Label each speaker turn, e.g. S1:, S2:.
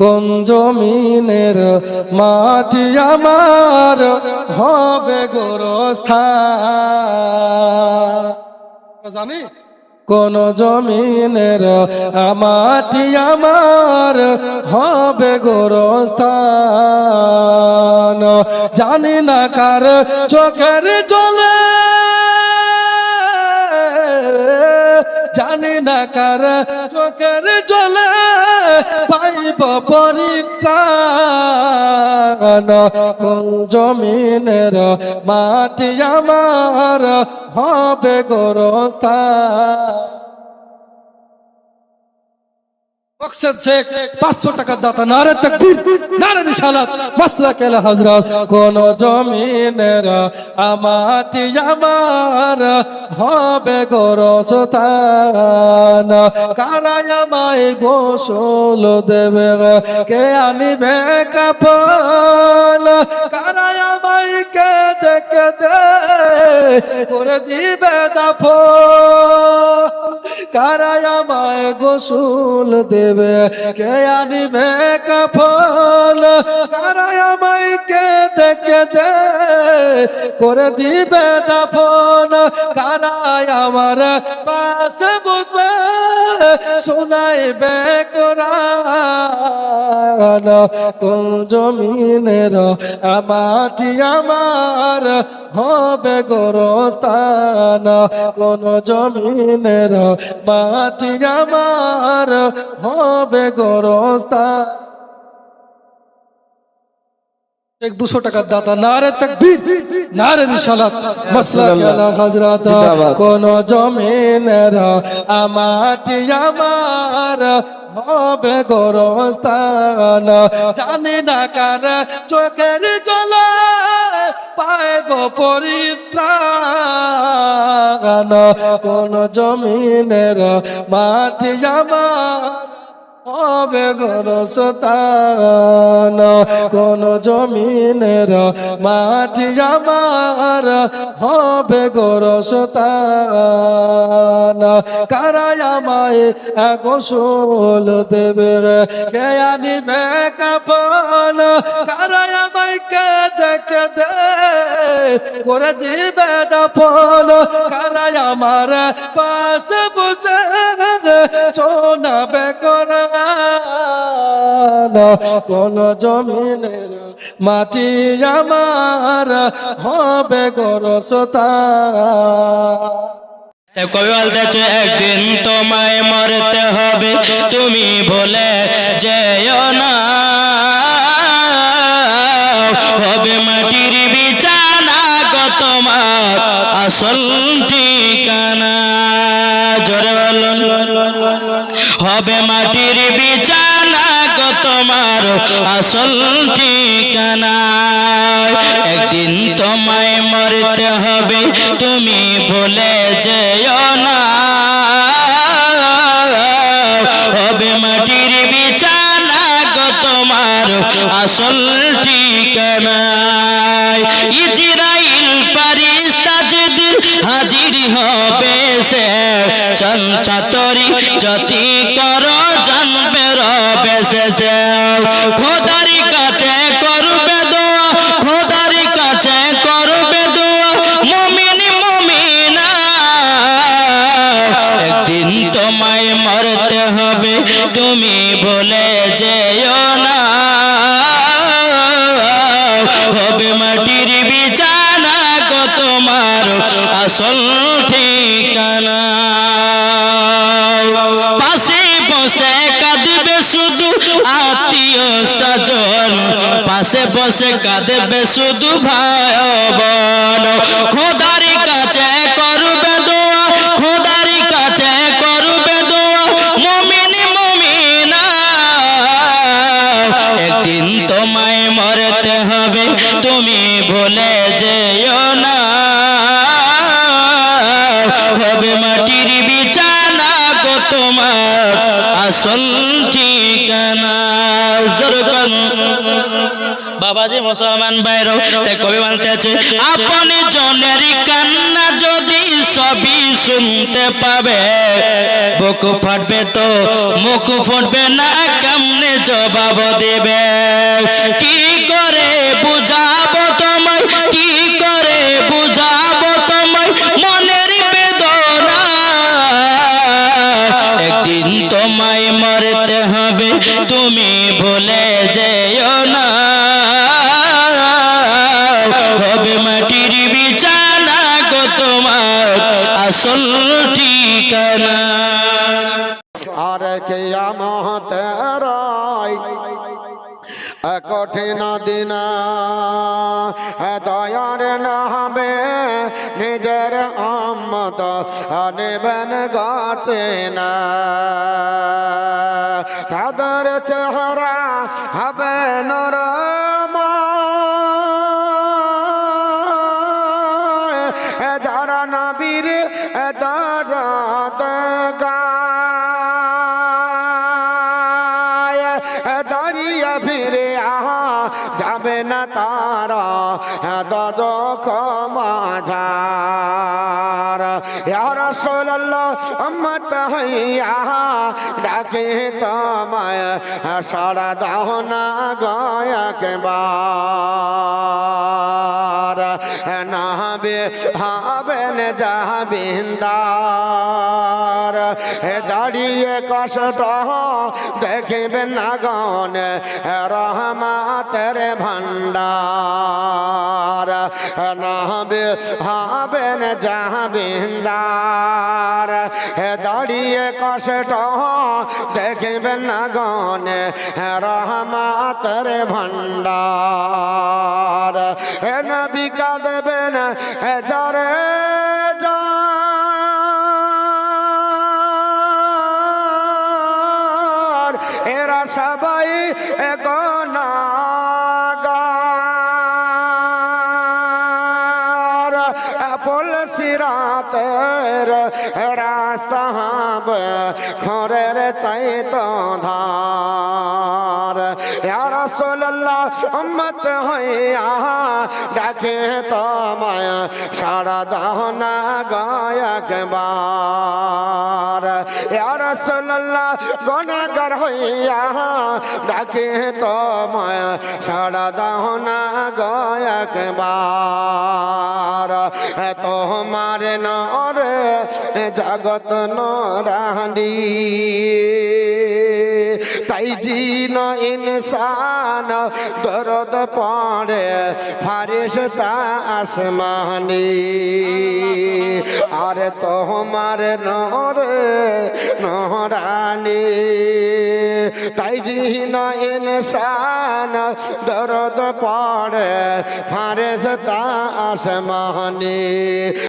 S1: কোন জমিনের মাটি আমার হবে গোরস্থান? জানি? কোন জমিনের মাটি আমার হবে গোরস্থান? জানি না কার চোখের চলে জানি না কার চোখের জলে পাইব পরিত্রাণ। কোন জমিনের মাটি আমার হবে গোরস্থান। মকসদ শেখ পাঁচশো কেল কোন জমিনের আমাটি আমার হবে গোরস্থান। কারাই আমায় গোসল দেবে কে আনিবে কাপন কারাই আমায় কে দেখে দে, করে দিবে দাফন। কারাই আমায় গোসল দেবে কে আনিবে কাফল তারা আমায় কে দেখে দে করে দিবে দাফন। কারাই আমার পাশে বসে শোনাইবে কোরআন। কোন জমিনের মাটি আমার হবে গোরস্থান। কোন জমিনের মাটি আমার হবে গোরস্থান। এক দুশো টাকার দাতা নারে তকবীর নারে রিসালাত মাসলা কেলা হজরত কোন জমিনের আমাটি আমার হবে গোরস্থান। জানি না কার চোখের জলে পাইব পরিত্রাণ। কোন জমিনের মাটি আমার হবে গরসতান কোন জমিনের মাটি আমার হবে গরসতান কারাই আমায় গোসল দেবে? কে আনিবে কাপন কারাই আমায় কে দেখে দে? করে দিবে দপন কারায় আমার পাশে বসে শোনাবে করে কোন জমিনের মাটি আমার হবে গরসতা।
S2: কবি বলতেছে, একদিন তোমায় মরতে হবে, তুমি বলে যেও না। হবে মাটির বিছানা গো তোমার আসল আসল ঠিকানা একদিন তোমায় মরতে হবে, তুমি বলে যেও না। হবে মাটির বিছানা গো তোমার আসল ঠিকানা ইজরাইল যেদিন হাজির হবে, সে চঞ্চাতরি যতি কর রবে খোদারি কাছে করবে দোয়া, খোদারি কাছে করবে দোয়া। মমিন মমিনা, একদিন তোমায় মরতে হবে, তুমি বলে যেও না। হবে মাটির বিছানা গো তোমার আসল বসে কাঁদবে শুধু ভাই বোন। খোদারি কাছে করবে দোয়া, খোদারি কাছে করবে দোয়া। মমিন মমিনা, একদিন তোমায় মরতে হবে, তুমি ভুলে যেও না। হবে মাটির বিছানা গো তোমার আসল ঠিকানা। জোর করুন বাবাজি মুসলমান বাইরও তাই কবি বলতেছে আপনি জনের কান্না যদি সবই শুনতে পাবে, বুক ফাটবে তো, মুখ ফুটবে না, কেমনে জবাব দেবে? কি করে বুঝাবো আসল ঠিকানা
S3: আর কেয়ামতের কঠিন দিন। দয়ার নামে নিজের আমত নেবেন গাছে না নবীর দারাত গায় ফিরে আহা, যাবে না তারা। দজ মাঝার। রসোল্লাহ অম্মত হইয়া ডাকে তোমায়। সারা দাও না গয়াকে বার নাবে হাবেন যাবিন্দার দাঁড়িয়ে কষ্ট দেখিবেন না গন রহমাতের ভণ্ডার। নাবে হাবেন যাবিন্দার দাঁড়িয়ে কষ্ট দেখিবেন না গন রহমাতের ভণ্ডার। হে নবী কাঁদবেন যারে daughter. পুল সিরাতের রাস্তা হবে, খরের চাইত ধার। রসোল্লাহ উম্মত হইয়া ডাকে তোমায় সারা দহনা গায়ক বার রসোল্লাহ গনাগর হইয়া ডাকে তোমায় সারা দহনা গায়ক বার তোমার নর জগত নরানি তাই জিন ইনসান দরদ পড়ে ফারিস তা আসমানি। আর তোমার নরে নহরানি তাই জিহীন ইনসান দরদ পড়ে ফারেস তা আসমানি।